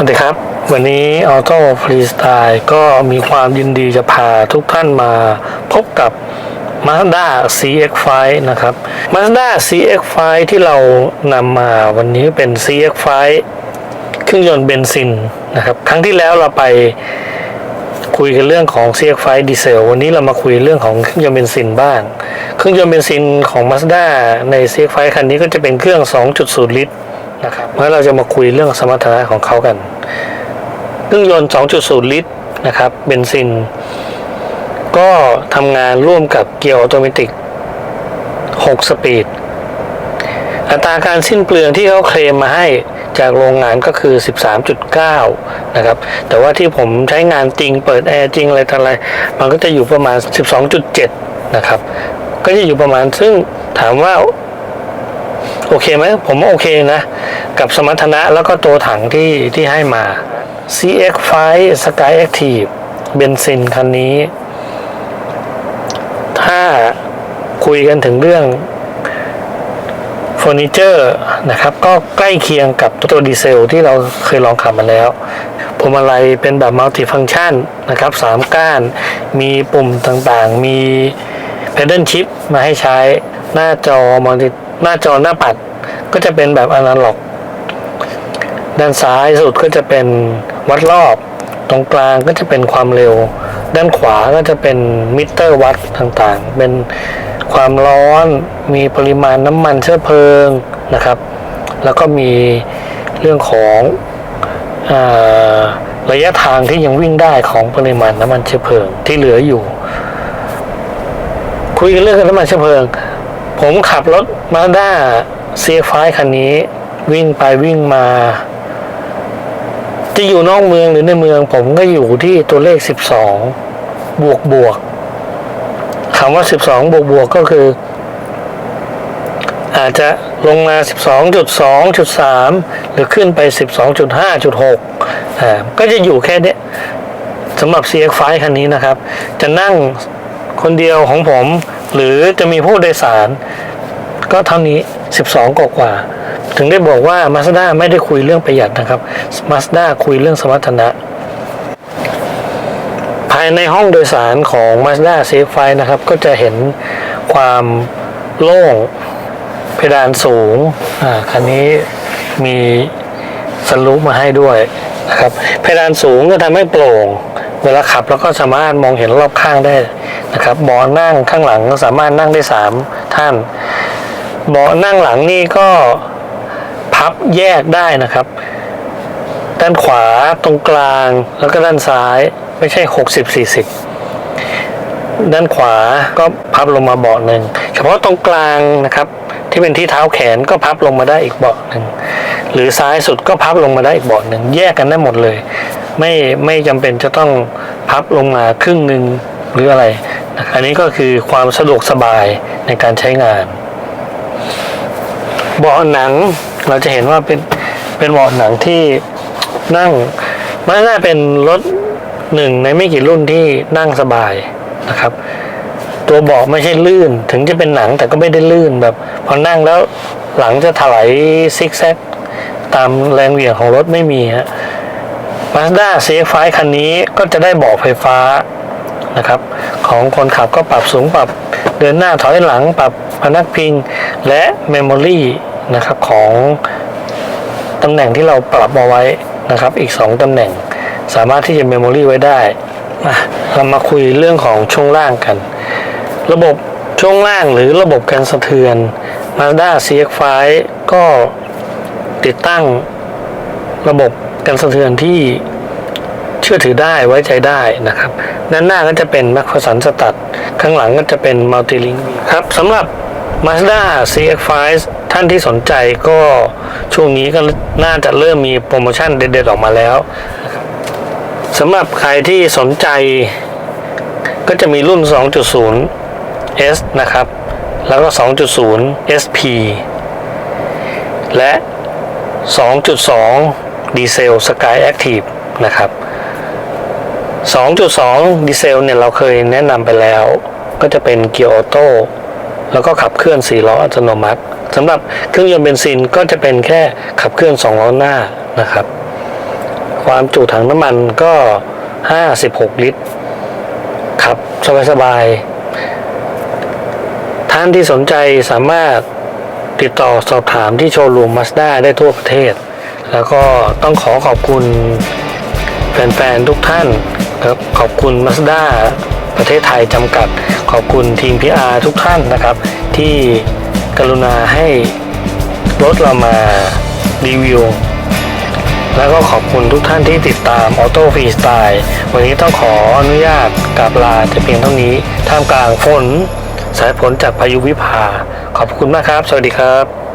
วัสดีครับ วันนี้ Auto Freestyle ก็มีความยินดีจะพาทุกท่านมาพบกับ Mazda CX5 นะครับ Mazda CX5 ที่เรานำมาวันนี้เป็น CX5 เครื่องยนต์เบนซินนะครับ ครั้งที่แล้วเราไปคุยกันเรื่องของ CX5 ดีเซล วันนี้เรามาคุยเรื่องของเครื่องยนต์เบนซินบ้าง เครื่องยนต์เบนซินของ Mazda ใน CX5 คันนี้ก็จะเป็นเครื่อง 2.0 ลิตร นะครับแล้วเราจะมาคุยเรื่องสมรรถนะของเขากันเครื่องยนต์ 2.0 ลิตรนะครับเบนซิน ก็ทำงานร่วมกับเกียร์ออโตเมติก 6 สปีด อัตราการสิ้นเปลืองที่เขาเคลมมาให้จากโรงงานก็คือ 13.9 นะครับ แต่ว่าที่ผมใช้งานจริงเปิดแอร์จริงอะไรต่ออะไรมันก็จะอยู่ประมาณ 12.7 นะครับ ก็จะอยู่ประมาณซึ่งถามว่า โอเคไหมผมว่าโอเคนะ กับสมรรถนะแล้วก็ตัวถังที่ที่ให้มา CX5 Sky Active เบนซินคันนี้ ถ้าคุยกันถึงเรื่องเฟอร์นิเจอร์นะครับ ก็ใกล้เคียงกับตัวดีเซลที่เราเคยลองขับมาแล้วพวงมาลัยเป็นแบบมัลติฟัง c t ชันนะครับสามก้าน มีปุ่มต่างๆ มี Pedal Chip มาให้ใช้หน้าจอมัลติ หน้าจอหน้าปัดก็จะเป็นแบบอนาล็อก ด้านซ้ายสุดก็จะเป็นวัดรอบ ตรงกลางก็จะเป็นความเร็ว ด้านขวาก็จะเป็นมิเตอร์วัดต่างๆ เป็นความร้อนมีปริมาณน้ำมันเชื้อเพลิงนะครับ แล้วก็มีเรื่องของอระยะทางที่ยังวิ่งได้ของปริมาณน้ำมันเชื้อเพลิงที่เหลืออยู่ คุยกันเรื่องน้ำมันเชื้อเพลิง ผมขับรถมาด้า CX5 คันนี้ วิ่งไปวิ่งมา จะอยู่นอกเมืองหรือในเมืองผมก็อยู่ที่ตัวเลข 12 บวกบวกคำว่า 12 บวกบวกก็คือ อาจจะลงมา 12.2.3 หรือขึ้นไป 12.5.6อ่าก็จะอยู่แค่นี้สำหรับ CX5 คันนี้นะครับ จะนั่งคนเดียวของผม หรือจะมีผู้โดยสาร ก็เท่านี้ 12กว่ากว่า ถึงได้บอกว่า Mazda ไม่ได้คุยเรื่องประหยัดนะครับ Mazda คุยเรื่องสมรรถนะ ภายในห้องโดยสารของ Mazda CX-5 นะครับ ก็จะเห็นความโล่งเพดานสูง อ่า คันนี้มีสลูปมาให้ด้วยนะครับ เพดานสูงก็ทำให้โปร่ง เวลาขับแล้วก็สามารถมองเห็นรอบข้างได้ นะครับเบาะนั่งข้างหลังก็สามารถนั่งได้สามท่านเบาะนั่งหลังนี่ก็พับแยกได้นะครับ ด้านขวาตรงกลางแล้วก็ด้านซ้ายไม่ใช่หกสิบสี่สิบด้านขวาก็พับลงมาเบาะหนึ่งเฉพาะตรงกลางนะครับ ที่เป็นที่เท้าแขนก็พับลงมาได้อีกเบาะหนึ่งหรือซ้ายสุดก็พับลงมาได้อีกเบาะหนึ่งแยกกันได้หมดเลย ไม่ไม่จำเป็นจะต้องพับลงมาครึ่งหนึ่ง หรืออะไร อันนี้ก็คือความสะดวกสบายในการใช้งาน เบาะหนังเราจะเห็นว่าเป็นเป็นเบาะหนังที่นั่งมันน่าเป็นรถหนึ่งในไม่กี่รุ่นที่นั่งสบายนะครับ ตัวเบาะไม่ใช่ลื่น ถึงจะเป็นหนังแต่ก็ไม่ได้ลื่นแบบพอนั่งแล้วหลังจะถลายซิกแซกตามแรงเหวี่ยงของรถไม่มีฮะ Mazda CX-5 คันนี้ก็จะได้เบาะไฟฟ้า นะครับ ของคนขับก็ปรับสูงปรับเดินหน้าถอยหลังปรับพนักพิงและเมมโมรีนะครับของตำแหน่งที่เราปรับเอาไว้นะครับ อีก 2ตำแหน่งสามารถที่จะเมมโมรีไว้ได้อะเรามาคุยเรื่องของช่วงล่างกัน ระบบช่วงล่างหรือระบบการสะเทือน Mazda CX-5 ก็ติดตั้งระบบการสะเทือนที่ เชื่อถือได้ไว้ใจได้นะครับด้านหน้าก็จะเป็นแม c ฟ h สันสตัดข้างหลังก็จะเป็นมัลติลิงครับสำหรับ Mazda CX-5 ท่านที่สนใจก็ช่วงนี้ก็น่าจะเริ่มมีโปรโมชั่นเด็ดๆออกมาแล้วสำหรับใครที่สนใจก็จะมีรุ่น 2.0 S นะครับ แล้วก็ 2.0 SP และ 2.2 ดีเซล Sky Active นะครับ 2.2 ดีเซลเนี่ยเราเคยแนะนำไปแล้ว ก็จะเป็นเกียร์ออโต้แล้วก็ขับเคลื่อน 4 ล้ออัตโนมัติสำหรับเครื่องยนต์เบนซินก็จะเป็นแค่ขับเคลื่อน 2 ล้อหน้านะครับ ความจุถังน้ำมันก็ 56 ลิตรครับสบายๆ ท่านที่สนใจสามารถติดต่อสอบถามที่โชว์รูมมาสด้าได้ทั่วประเทศ แล้วก็ต้องขอขอบคุณแฟนๆ ทุกท่าน ครับขอบคุณมาสด้าประเทศไทยจำกัด ขอบคุณทีม PR ทุกท่านนะครับ ที่กรุณาให้รถเรามารีวิว แล้วก็ขอบคุณทุกท่านที่ติดตามออโต้ฟรีสไตล์วันนี้ต้องขออนุญาตกราบลาแต่เพียงเท่านี้ ท่ามกลางฝน สายฝนจากพายุวิภา ขอบคุณมากครับ สวัสดีครับ